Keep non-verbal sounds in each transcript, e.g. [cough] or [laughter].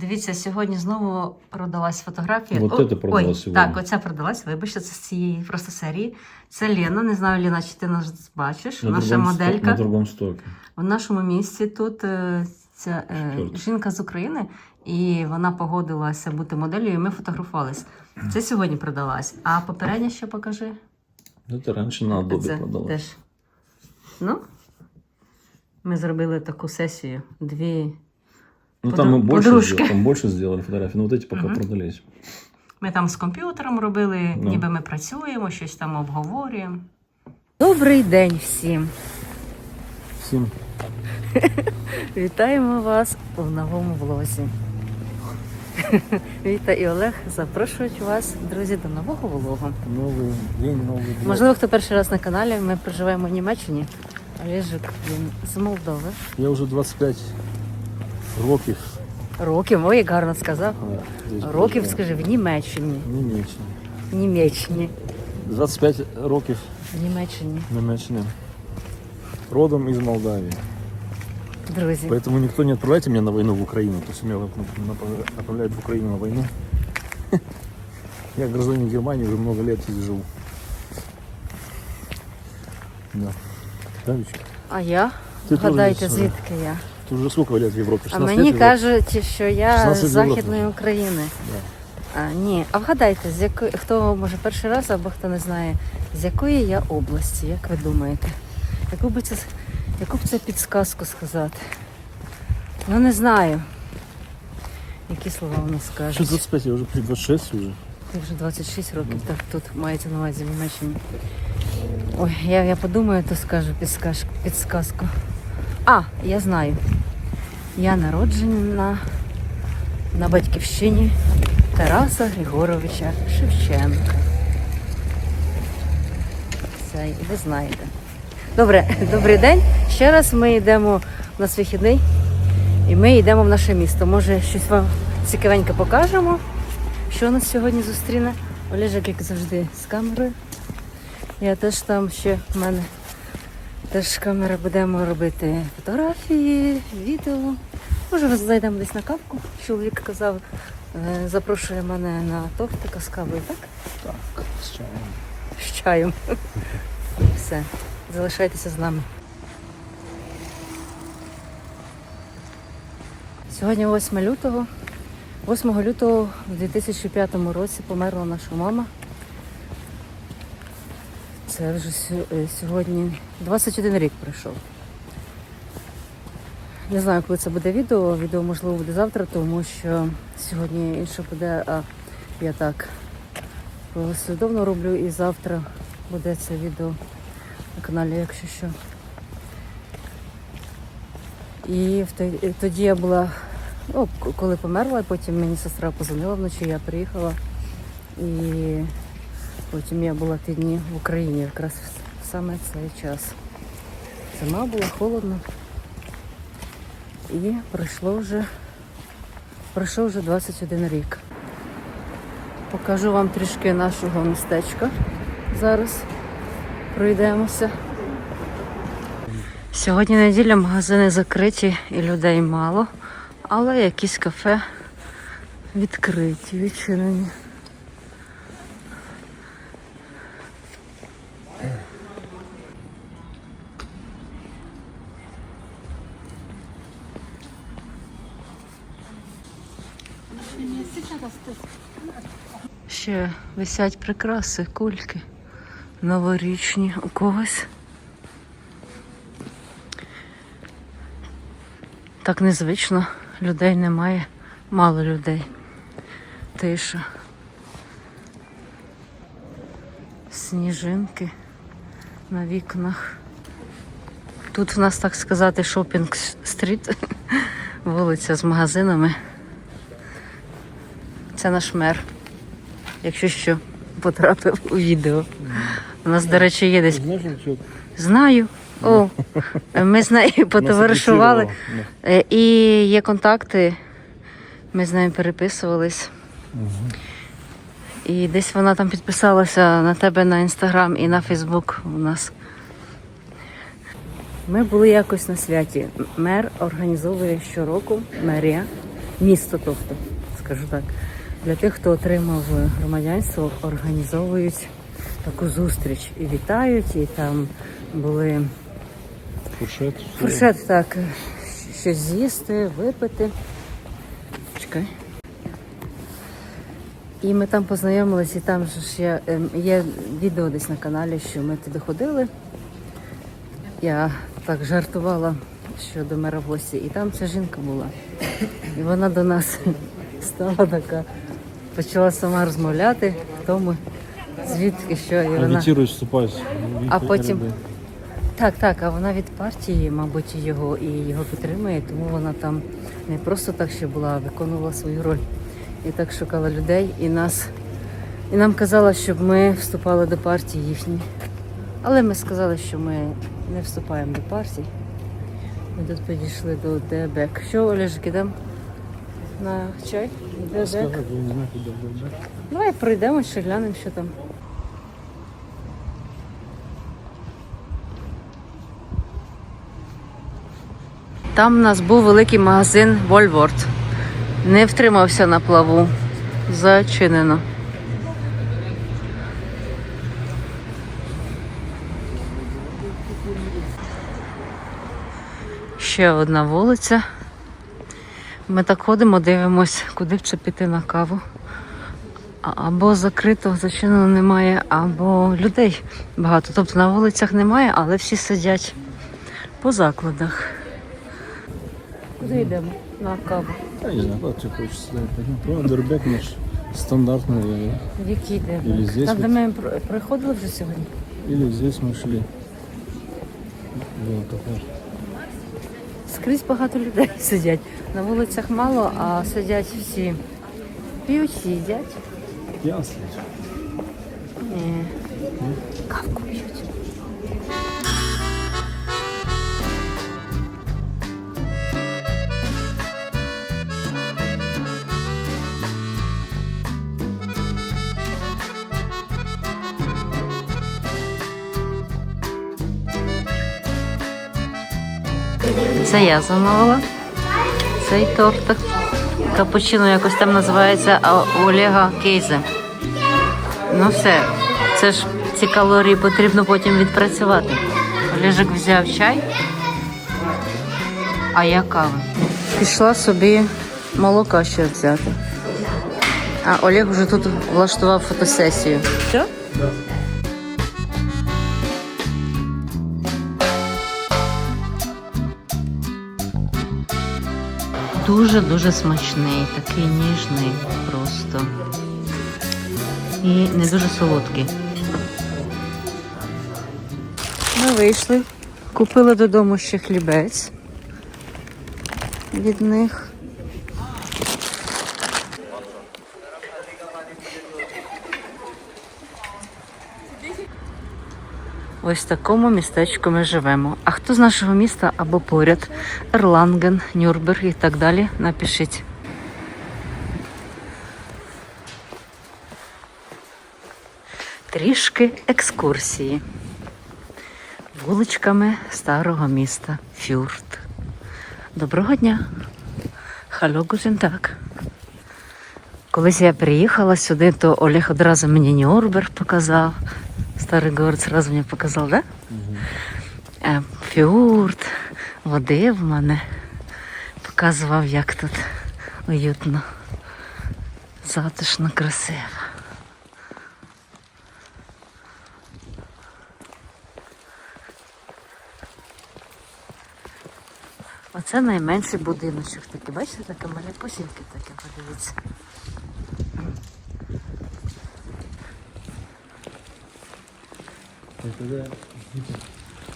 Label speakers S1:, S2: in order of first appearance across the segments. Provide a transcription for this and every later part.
S1: Дивіться, сьогодні знову продалась фотографія.
S2: Вот
S1: О,
S2: это продалась
S1: ой,
S2: сьогодні.
S1: Так, оця продалась, вибачте, це з цієї просто серії. Це Лена. Не знаю, Лена, чи ти нас бачиш.
S2: На
S1: Наша
S2: другом сто-
S1: моделька.
S2: на другом стоке.
S1: В нашому місці тут е, ця е,
S2: Чорт.
S1: жінка з України, і вона погодилася бути моделлю, і ми фотографувались. Це сьогодні продалась. А попередня ще покажи.
S2: Это раньше на Adobe
S1: Це
S2: продалось.
S1: теж. Ну, ми зробили таку сесію. Дві.
S2: Ну
S1: Подру-
S2: там мы больше,
S1: подружки.
S2: сделали, там больше сделали фотографии, но вот эти пока
S1: Мгм.
S2: продались.
S1: Ми там з комп'ютером робили,
S2: Ну.
S1: ніби ми працюємо, щось там обговорюємо. Добрий день всім!
S2: Всем [laughs]
S1: Вітаємо вас у новому влозі. [laughs] Віта і Олег запрошують вас, друзі, до нового влогу.
S2: новый день, новый день.
S1: Можливо, хто перший раз на каналі, ми проживаємо в Німеччині. Олежик він з Молдови.
S2: Я уже 25 років.
S1: Років, ой, як гарно сказав. Років, скажи, в Німеччині.
S2: В Німеччині.
S1: В Німеччині.
S2: 25 років
S1: В Німеччині.
S2: Німеччині. Родом из Молдавии.
S1: Друзі.
S2: Поэтому никто не отправляйте меня на войну в Украину. То есть меня направляют в Украину на войну. [laughs] Я гражданин Германии, уже много лет здесь живу. Да. Давичка.
S1: А я?
S2: Ти теж
S1: Гадайте,
S2: десь,
S1: звідки я?
S2: Ты уже сколько лет в Европе?
S1: А мені
S2: лет
S1: кажуть, що я з
S2: Європі.
S1: Західної України.
S2: Да.
S1: А, ні, а вгадайте, з якої хто може перший раз або хто не знає, з якої я області, як ви думаєте? Яку б це яку б це підсказку сказати? Ну не знаю. Які слова у нас
S2: Что
S1: скажуть?
S2: 25, я уже при 26 уже.
S1: Ти вже 26 років, так тут мається на увазі в Німеччині. Ой, я, я подумаю, то скажу підскаж, підсказку. А, я знаю. Я народжена на батьківщині Тараса Григоровича Шевченка. Це і ви знаєте. Добре, добрий день. Ще раз ми йдемо у нас вихідний і ми йдемо в наше місто. Може, щось вам цікавеньке покажемо. Що нас сьогодні зустріне? Олежик, як завжди, з камерою. Я теж там ще в мене теж камера будемо робити фотографії, відео. Може, зайдемо десь на кавку. Чоловік казав, е, запрошує мене на тортика з кавою, так?
S2: Так, с чаем.
S1: З чаєм. Все, залишайтеся з нами. Сьогодні 8 лютого. 8 лютого в 2005 році померла наша мама. Це вже е, сьогодні 21 рік пройшов. Не знаю, коли це буде відео. Відео можливо буде завтра, тому що сьогодні інше буде, а я так послідовно роблю і завтра буде це відео на каналі, якщо що. І тоді я була, ну, коли померла, потім мені сестра позвонила вночі, я приїхала. І потім я була ті дні в Україні якраз саме цей час. Зима була холодно. І пройшло вже, пройшов вже 21 рік. Покажу вам трішки нашого містечка. Зараз пройдемося. Сьогодні неділя, магазини закриті і людей мало, але якісь кафе відкриті, відчинені. Ще висять прикраси, кульки новорічні у когось. Так незвично, людей немає, мало людей. Тиша. Сніжинки на вікнах. Тут в нас, так сказати, шопінг стріт, [laughs] вулиця з магазинами. Це наш мер, якщо що, потрапив у відео. У нас, до речі, є десь. Знаю. О, ми з нею потоваришували. Е, І є контакти. Ми з нею переписувались. І десь вона там підписалася на тебе на інстаграм і на Фейсбук у нас. Ми були якось на святі. Мер організовує щороку мерія місто, тобто, скажу так. Для тих, хто отримав громадянство, організовують таку зустріч і вітають, і там були
S2: Фуршет.
S1: фуршет, так, щось з'їсти, випити. Чекай. І ми там познайомились, і там ж я, ем, є відео десь на каналі, що ми туди ходили. Я так жартувала, що до мера в гості, і там ця жінка була. І вона до нас [laughs] стала така, почала сама розмовляти, хто ми, звідки що. І вона...
S2: Агітирують, вступають.
S1: А потім- Так, так, а вона від партії, мабуть, його і його підтримує, тому вона там не просто так ще була, а виконувала свою роль. І так шукала людей і нас. І нам казала, щоб ми вступали до партії їхньої. Але ми сказали, що ми не вступаємо до партій. Ми тут підійшли до ДБЕК. Що, Олежик, ідемо на чай?
S2: Буде.
S1: Давай пройдемо, ще глянемо, що там. Там у нас був великий магазин Вольворд. Не втримався на плаву. Зачинено. Ще одна вулиця. Ми так ходимо, дивимось, куди б це піти на каву. А- Або закрито, зачинено немає, або людей багато. Тобто на вулицях немає, але всі сидять по закладах. Куди йдемо? На каву.
S2: Я не знаю, куда ты хочешь сюда пойдем. Ну, Дербек наш стандартный. э,
S1: В який йдемо?
S2: Или здесь
S1: Там, де
S2: от.
S1: ми при- приходили вже сьогодні.
S2: Или здесь мы шли. Было кафе.
S1: Скрізь багато людей сидять. На вулицях мало, а сидять всі. П'ють, їдять.
S2: Ясно.
S1: Ні. Кавку п'ють. Це я замовила. Цей тортик. Капучино якось там називається Олега Кейзе. Ну все, це ж ці калорії потрібно потім відпрацювати. Олежик взяв чай, а я каву. Пішла собі молока ще взяти. А Олег вже тут влаштував фотосесію. Що? Дуже-дуже смачний, такий ніжний просто. І не дуже солодкий. Ми вийшли, купили додому ще хлібець від них. Ось в такому містечку ми живемо. А хто з нашого міста або поряд? Ерланген, Нюрнберг і так далі. Напишіть. Трішки екскурсії вуличками старого міста Фюрт. Доброго дня! Халло, гутен. Колись я приїхала сюди, то Олег одразу мені Нюрнберг показав. Старий город сразу мені показав, да? Е, Фюрт, води в мене. Показував, як тут уютно, затишно, красиво. Оце найменший будиночок такий. Бачите, таке мале посілки таке, подивіться.
S2: И когда,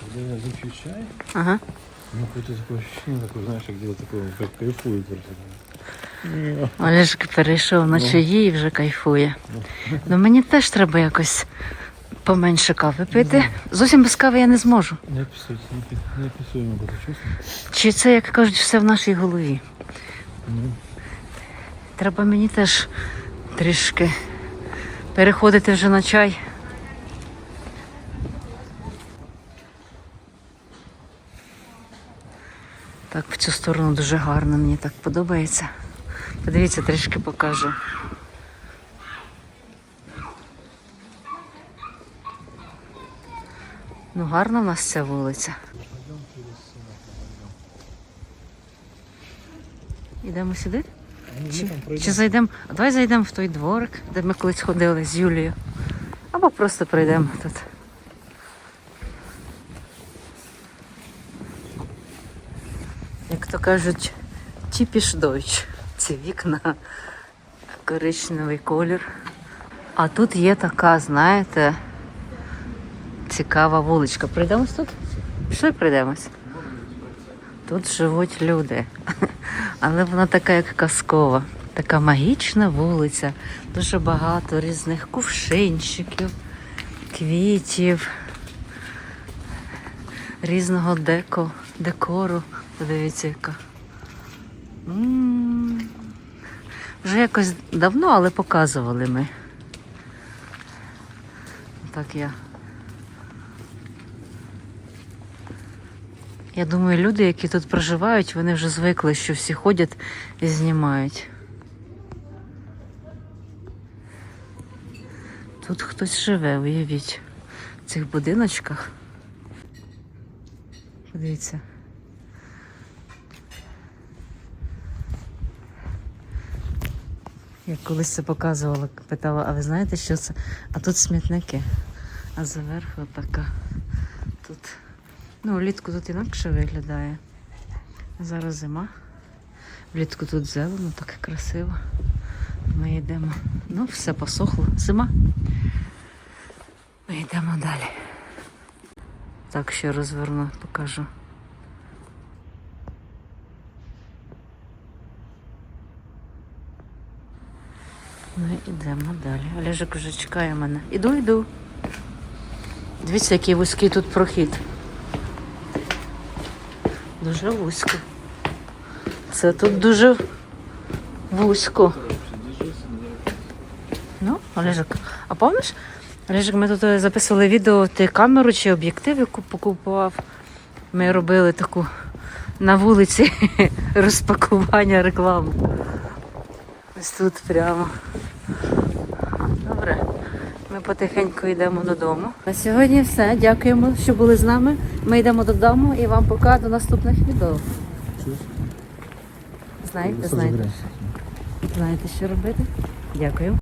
S2: когда я выпью чай,
S1: Ага.
S2: у меня какое-то такое ощущение, такое, знаешь, я где-то такое, как кайфую просто. [laughs]
S1: Олежик перейшов на чаї і вже кайфує. Ну мені теж треба якось поменше кави пити. Зовсім без кави я не зможу.
S2: Не описывайте, не, пи- не описуемо это чувство.
S1: Чи це, як кажуть, все в нашій голові?
S2: Ну,
S1: Треба мені теж трішки переходити вже на чай. Так, в цю сторону дуже гарно, мені так подобається. Подивіться, трішки покажу. Ну, гарна в нас ця вулиця. Ідемо сюди? Чи, чи зайдемо? Давай зайдемо в той дворик, де ми колись ходили з Юлією. Або просто прийдемо тут. То кажуть, тіпіш дойч. Ці вікна, коричневий колір. А тут є така, знаєте, цікава вуличка. Прийдемось тут? Пішли прийдемось. Тут живуть люди. [laughs] Але вона така, як казкова, така магічна вулиця, дуже багато різних кувшинчиків, квітів, різного деко, декору. Подивіться, яка. Вже якось давно, але показували ми. Так я. Я думаю, люди, які тут проживають, вони вже звикли, що всі ходять і знімають. Тут хтось живе, уявіть, в цих будиночках. Подивіться. Я колись це показувала, питала, а ви знаєте, що це? А тут смітники. А заверху така. Тут. Ну, влітку тут інакше виглядає. Зараз зима. Влітку тут зелено, так красиво. Ми йдемо. Ну, все посохло. Зима. Ми йдемо далі. Так, ще розверну, покажу. Ми йдемо далі. Олежик вже чекає мене. Іду, йду. Дивіться, який вузький тут прохід. Дуже вузько. Це тут дуже вузько. Ну, Олежик, а пам'ятаєш? Олежик, ми тут е, записували відео, ти камеру чи об'єктив, яку покупував. Ми робили таку на вулиці [laughs] розпакування реклами. Ось тут прямо. Добре. Ми потихеньку йдемо додому. На сьогодні все. Дякуємо, що були з нами. Ми йдемо додому і вам пока до наступних відео. Знаєте, знаєте. Знаєте, що робити? Дякую.